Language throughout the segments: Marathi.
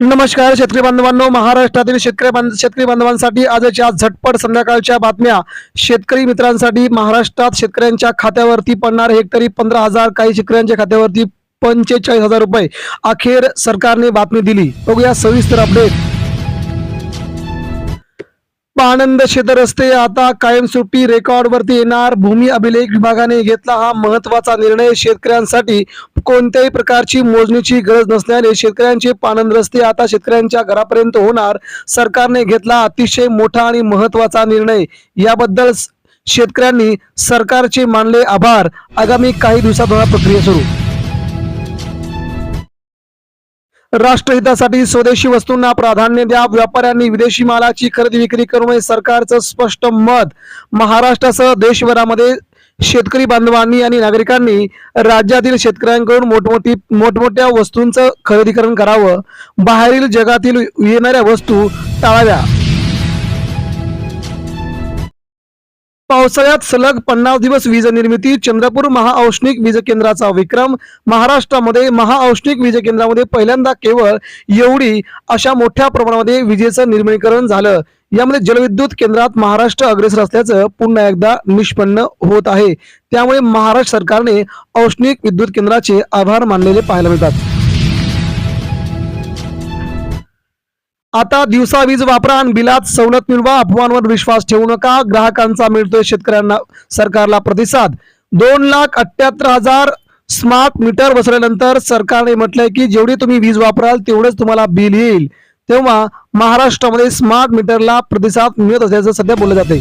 नमस्कार शेतकरी बांधवांनो. महाराष्ट्रातील शेतकरी बांध शेतकरी बांधवांसाठी आजच्या झटपट संध्याकाळच्या बातम्या. शेतकरी मित्रांसाठी महाराष्ट्रात शेतकऱ्यांच्या खात्यावरती पडणार हेक्टरी पंधरा हजार काही शेतकऱ्यांच्या खात्यावरती पंचेचाळीस हजार रुपये. अखेर सरकारने बातमी दिली. बघूया सविस्तर अपडेट पाणंद शेतरस्ते आता कायमस्वरूपी रेकॉर्डवरती येणार. भूमी अभिलेख विभागाने घेतला हा महत्त्वाचा निर्णय. शेतकऱ्यांसाठी कोणत्याही प्रकारची मोजणीची गरज नसल्याने शेतकऱ्यांचे पाणंद रस्ते आता शेतकऱ्यांच्या घरापर्यंत होणार. सरकारने घेतला अतिशय मोठा आणि महत्त्वाचा निर्णय. याबद्दल शेतकऱ्यांनी सरकारचे मानले आभार. आगामी काही दिवसात होणार प्रक्रिया सुरू. राष्ट्रहितासाठी स्वदेशी वस्तूंना प्राधान्य द्या. व्यापाऱ्यांनी विदेशी मालाची खरेदी विक्री करू नये. सरकारचं स्पष्ट मत. महाराष्ट्रासह देशभरामध्ये शेतकरी बांधवांनी आणि नागरिकांनी राज्यातील शेतकऱ्यांकडून मोठमोठी मोठमोठ्या वस्तूंचं खरेदीकरण करावं. बाहेरील जगातील येणाऱ्या वस्तू टाळाव्या. पावसाळ्यात सलग पन्नास दिवस वीज निर्मिती चंद्रपूर महाऔष्णिक वीज केंद्राचा विक्रम महाराष्ट्रामध्ये महाऔष्णिक वीज केंद्रामध्ये पहिल्यांदा केवळ एवढी अशा मोठ्या प्रमाणामध्ये विजेचं निर्मितीकरण झालं. यामध्ये जलविद्युत केंद्रात महाराष्ट्र अग्रेसर असल्याचं पुन्हा एकदा निष्पन्न होत आहे. त्यामुळे महाराष्ट्र सरकारने औष्णिक विद्युत केंद्राचे आभार मानलेले पाहायला मिळतात. आता दिवसा वीज वापरा आणि बिलात सवलत मिळवा. अफवांवर विश्वास ठेवू नका. ग्राहकांचा मिळतोय शेतकऱ्यांना सरकारला प्रतिसाद. दोन लाख अठ्याहत्तर हजार स्मार्ट मीटर बसवल्यानंतर सरकारने म्हटलंय की जेवढी तुम्ही वीज वापराल तेवढेच तुम्हाला बिल येईल. तेव्हा महाराष्ट्रामध्ये स्मार्ट मीटरला प्रतिसाद मिळत असल्याचं सध्या बोललं जाते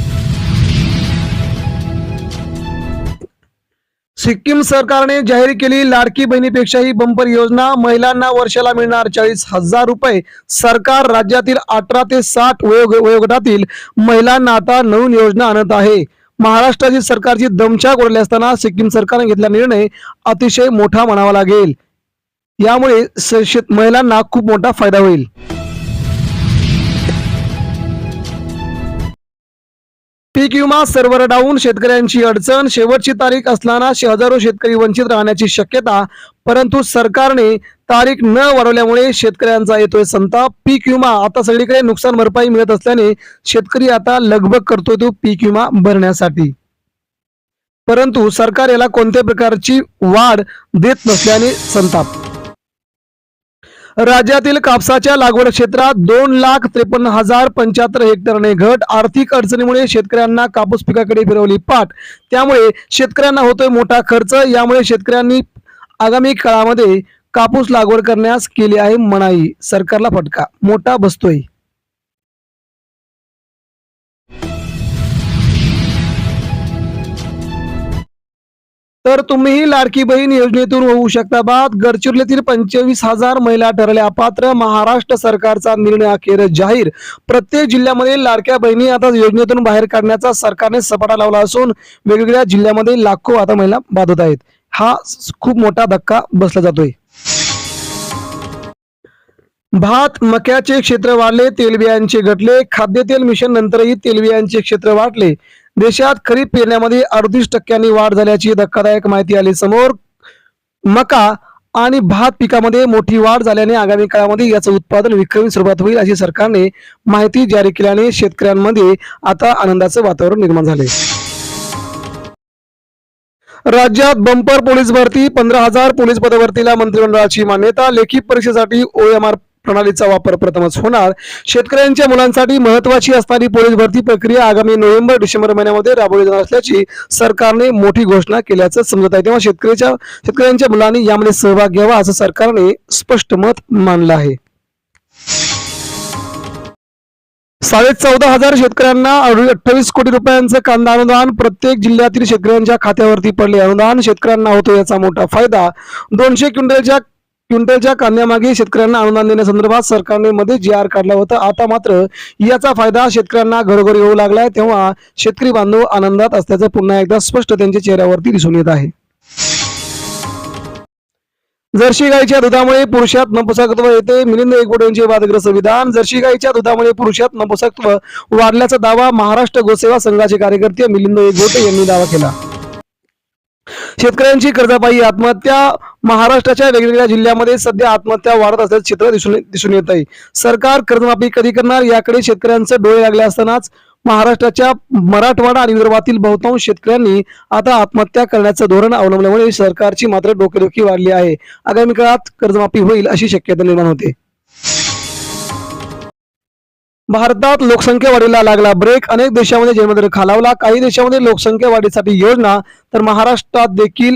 सिक्कीम सरकारने जाहीर केली लाडकी बहिणीपेक्षाही बंपर योजना. महिलांना वर्षाला मिळणार चाळीस हजार रुपये. सरकार राज्यातील अठरा ते साठ वयोग वयोगटातील महिलांना आता नवीन योजना आणत आहे. महाराष्ट्राची सरकारची दमछाक उडली असताना सिक्कीम सरकारने घेतला निर्णय अतिशय मोठा म्हणावा लागेल. यामुळे स- शेत- महिलांना खूप मोठा फायदा होईल. पीक विमा सर्व्हर डाऊन शेतकऱ्यांची अडचण. शेवटची तारीख असताना हजारो शेतकरी वंचित राहण्याची शक्यता परंतु सरकारने तारीख न वाढवल्यामुळे शेतकऱ्यांचा येतोय संताप. पीक विमा आता सगळीकडे नुकसान भरपाई मिळत असल्याने शेतकरी आता लगबग करतोय तो पीक विमा भरण्यासाठी. परंतु सरकार याला कोणत्या प्रकारची वाढ देत नसल्याने संताप. राज्यातील कापसाच्या लागवड क्षेत्रात दोन लाख त्रेपन्न हजार पंच्याहत्तर हेक्टरने घट आर्थिक अडचणीमुळे शेतकऱ्यांना कापूस पिकाकडे फिरवली पाठ. त्यामुळे शेतकऱ्यांना होतोय मोठा खर्च. यामुळे शेतकऱ्यांनी आगामी काळामध्ये कापूस लागवड करण्यास केली आहे मनाई. सरकारला फटका. मोठा बसतोय. तर तुम्हीही लाडकी बहीण योजनेतून होऊ शकता. बाद गडचिरोलीतील पंचवीस हजार महिला ठरल्या. पात्र महाराष्ट्र सरकारचा निर्णय अखेर जाहीर. प्रत्येक जिल्ह्यामध्ये लाडक्या बहिणी आता योजनेतून बाहेर काढण्याचा सरकारने सपाटा लावला असून वेगवेगळ्या जिल्ह्यामध्ये लाखो आता महिला बाधत आहेत. हा खूप मोठा धक्का बसला जातोय. भात मक्याचे क्षेत्र वाढले तेलबियांचे घटले. खाद्यतेल मिशन नंतरही तेलबियांचे क्षेत्र वाढले. देशात खरीप पेरण्यामध्ये अडतीस टक्क्यांनी वाढ झाल्याची धक्कादायक माहिती आली समोर. मका आणि भात पिकामध्ये मोठी वाढ झाल्याने आगामी काळामध्ये याचं उत्पादन विक्रमी स्वरूपात होईल अशी सरकारने माहिती जारी केल्याने शेतकऱ्यांमध्ये आता आनंदाचं वातावरण निर्माण झाले राज्यात बंपर पोलीस भरती पंधरा हजार पोलीस पदभरतीला मंत्रिमंडळाची मान्यता लेखी परीक्षेसाठी ओएमआर प्रणालीचा वापर प्रथमच होणार. शेतकऱ्यांच्या मुलांसाठी महत्वाची असणारी पोलीस भरती प्रक्रिया आगामी नोव्हेंबर डिसेंबर महिन्यामध्ये राबवली जाणार असल्याची सरकारने मोठी घोषणा केल्याचं समजत आहे. तेव्हा शेतकऱ्याच्या शेतकऱ्यांच्या मुलांनी यामध्ये सहभाग घ्यावा असं सरकारने स्पष्ट मत मानलं आहे. साडे चौदा हजार शेतकऱ्यांना अठ्ठावीस कोटी रुपयांचं कांदा अनुदान प्रत्येक जिल्ह्यातील शेतकऱ्यांच्या खात्यावरती पडले. अनुदान शेतकऱ्यांना होतो याचा मोठा फायदा. दोनशे क्विंटलच्या क्विंटलच्या कांद्यामागे शेतकऱ्यांना अनुदान देण्यासंदर्भात सरकारने मध्ये जी आर काढला होता. आता मात्र याचा फायदा शेतकऱ्यांना घरोघरी होऊ लागलाय. तेव्हा शेतकरी बांधव आनंदात असल्याचं पुन्हा एकदा स्पष्ट त्यांच्या चेहऱ्यावरती दिसून येत आहे. जर्सी गाईच्या दुधामुळे पुरुषात नपुसकत्व येते. मिलिंद एकबोट यांचे वादग्रस्त विधान. जर्सी गाईच्या दुधामुळे पुरुषात नपुसकत्व वाढल्याचा दावा महाराष्ट्र गोसेवा संघाचे कार्यकर्ते मिलिंद एकबोटे यांनी दावा केला. शेतकऱ्यांची कर्जपायी आत्महत्या महाराष्ट्राच्या वेगवेगळ्या जिल्ह्यामध्ये सध्या आत्महत्या वाढत असल्याचं चित्र दिसून दिसून येत आहे. सरकार कर्जमाफी कधी करणार? याकडे शेतकऱ्यांचे डोळे लागले असतानाच महाराष्ट्राच्या मराठवाडा आणि विदर्भातील बहुतांश शेतकऱ्यांनी आता आत्महत्या करण्याचं धोरण अवलंबल्यामुळे सरकारची मात्र डोकेदुखी वाढली आहे. आगामी काळात कर्जमाफी होईल अशी शक्यता निर्माण होते. भारतात लोकसंख्या वाढीला लागला. ब्रेक अनेक देशामध्ये जन्मदर खालावला. काही देशामध्ये लोकसंख्या वाढीसाठी योजना तर महाराष्ट्रात देखील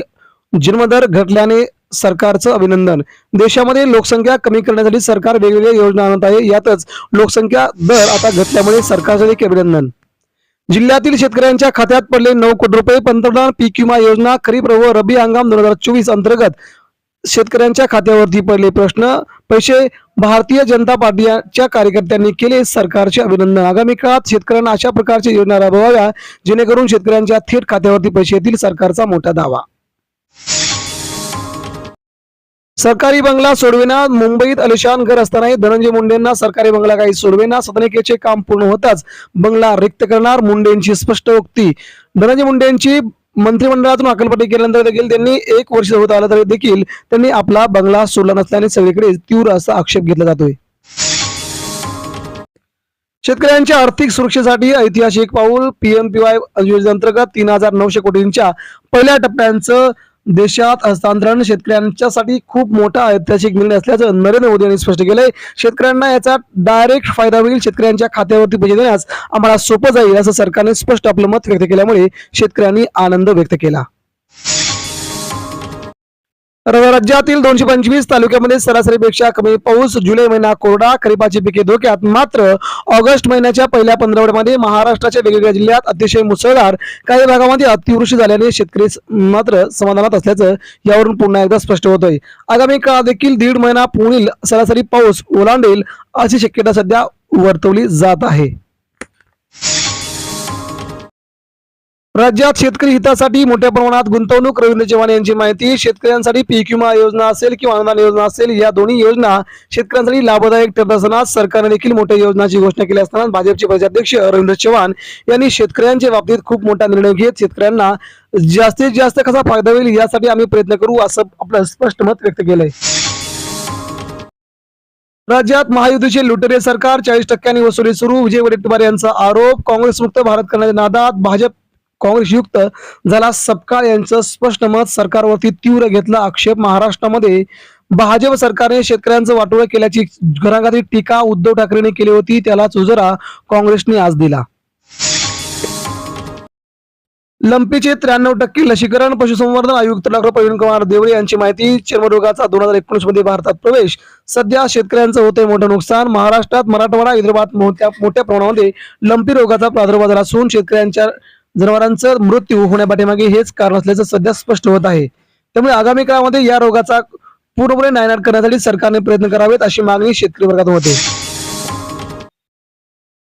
जन्मदर घटल्याने सरकारचं अभिनंदन. देशामध्ये लोकसंख्या कमी करण्यासाठी सरकार वेगवेगळ्या योजना आणत आहे. यातच लोकसंख्या दर आता घटल्यामुळे सरकारचं देखील अभिनंदन. जिल्ह्यातील शेतकऱ्यांच्या खात्यात पडले नऊ कोटी रुपये. पंतप्रधान पीक विमा योजना खरीप व रब्बी हंगाम दोन हजार चोवीस अंतर्गत शेतकऱ्यांच्या खात्यावरती पडले प्रश्न. पैसे भारतीय जनता पार्टीच्या कार्यकर्त्यांनी केले. सरकारचे अभिनंदन. आगामी काळात शेतकऱ्यांना अशा प्रकारच्या योजना राबवाव्या जेणेकरून शेतकऱ्यांच्या थेट खात्यावरती पैसे येतील सरकारचा मोठा दावा. सरकारी बंगला सोडविना मुंबईत अलिशान घर असतानाही धनंजय मुंडेंना सरकारी बंगला काही सोडविना. सदनिकेचे काम पूर्ण होताच बंगला रिक्त करणार मुंडेंची स्पष्ट उक्ती धनंजय मुंडेंची मंत्रिमंडळातून अकलपट्टी केल्यानंतर देखील त्यांनी एक वर्ष होत आलं तरी देखील त्यांनी आपला बंगला सोडला नसल्याने सगळीकडे तीव्र असा आक्षेप घेतला जातोय. शेतकऱ्यांच्या आर्थिक सुरक्षेसाठी ऐतिहासिक पाऊल पीएमपीवाय योजनेअंतर्गत तीन हजार नऊशे कोटींच्या पहिल्या टप्प्यांचं देशात हस्तांतरण शेतकऱ्यांच्यासाठी खूप मोठा ऐतिहासिक निर्णय असल्याचं नरेंद्र मोदी यांनी स्पष्ट केलंय. शेतकऱ्यांना याचा डायरेक्ट फायदा होईल शेतकऱ्यांच्या खात्यावरती पैसे देण्यास आम्हाला सोपं जाईल असं सरकारने स्पष्ट आपलं मत व्यक्त केल्यामुळे शेतकऱ्यांनी आनंद व्यक्त केला. राज्यातील दोनशे पंचवीस तालुक्यामध्ये सरासरीपेक्षा कमी पाऊस जुलै महिना कोरडा खरीपाची पिके धोक्यात. मात्र ऑगस्ट महिन्याच्या पहिल्या पंधरवड्यामध्ये महाराष्ट्राच्या वेगवेगळ्या जिल्ह्यात अतिशय मुसळधार. काही भागामध्ये अतिवृष्टी झाल्याने शेतकरी मात्र समाधानात असल्याचं यावरून पुन्हा एकदा स्पष्ट होतंय. आगामी काळात देखील दीड महिना पुढील सरासरी पाऊस ओलांडेल अशी शक्यता सध्या वर्तवली जात आहे. राज्यात शेतकरी हितासाठी मोठ्या प्रमाणात गुंतवणूक रवींद्र चव्हाण यांची माहिती. शेतकऱ्यांसाठी पीक विमा योजना असेल किंवा अनुदान योजना असेल या दोन्ही योजना शेतकऱ्यांसाठी लाभदायक ठरत असताना सरकारने देखील मोठ्या योजनाची घोषणा केली असताना भाजपचे प्रदेशाध्यक्ष रवींद्र चव्हाण यांनी शेतकऱ्यांच्या बाबतीत खूप मोठा निर्णय घेत शेतकऱ्यांना जास्तीत जास्त कसा फायदा होईल यासाठी आम्ही प्रयत्न करू असं आपलं स्पष्ट मत व्यक्त केलंय. राज्यात महायुतीचे लुटेरे सरकार चाळीस टक्क्यांनी वसुली सुरू. विजय वडेट्टीवार यांचा आरोप काँग्रेस मुक्त भारत करण्याच्या नादात भाजप काँग्रेस युक्त झाला सपकाळ यांचं स्पष्ट मत सरकारवरती तीव्र घेतला आक्षेप. महाराष्ट्रामध्ये भाजप सरकारने शेतकऱ्यांचं वाटोळं केल्याची घराघाती टीका उद्धव ठाकरेंनी केली होती. त्यालाच उजरा काँग्रेसने आज दिला. लंपीचे त्र्याण्णव टक्के लसीकरण पशुसंवर्धन आयुक्त डॉक्टर प्रवीण कुमार देवळे यांची माहिती. चर्मरोगाचा दोन हजार एकोणीसमध्ये भारतात प्रवेश. सध्या शेतकऱ्यांचं होतंय मोठं नुकसान. महाराष्ट्रात मराठवाडा हैदराबाद मोठ्या मोठ्या प्रमाणामध्ये लंपी रोगाचा प्रादुर्भाव झाला असून शेतकऱ्यांच्या जनावरांचा मृत्यू होण्यापाठीमागे हेच कारण असल्याचं सध्या स्पष्ट होत आहे. त्यामुळे आगामी काळामध्ये या रोगाचा पूर्णपणे नायनाट करण्यासाठी सरकारने प्रयत्न करावेत अशी मागणी शेतकरी वर्गात होते.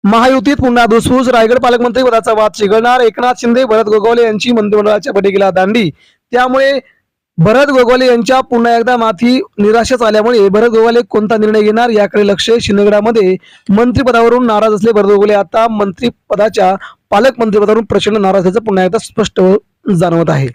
महायुतीत पुन्हा धुसफूस रायगड पालकमंत्री पदाचा वाद चिघळणार. एकनाथ शिंदे भरत गोगावले यांची मंत्रिमंडळाच्या बैठकीला दांडी. त्यामुळे भरत गोगावले यांच्या पुन्हा एकदा माथी निराशाच आल्यामुळे भरत गोगावले कोणता निर्णय घेणार याकडे लक्ष. शिंदेगडामध्ये मंत्रिपदावरून नाराज असले भरत गोगावले आता मंत्रिपदाच्या पालकमंत्रीपदावरून प्रचंड नाराज असल्याचं पुन्हा एकदा स्पष्ट जाणवत आहे.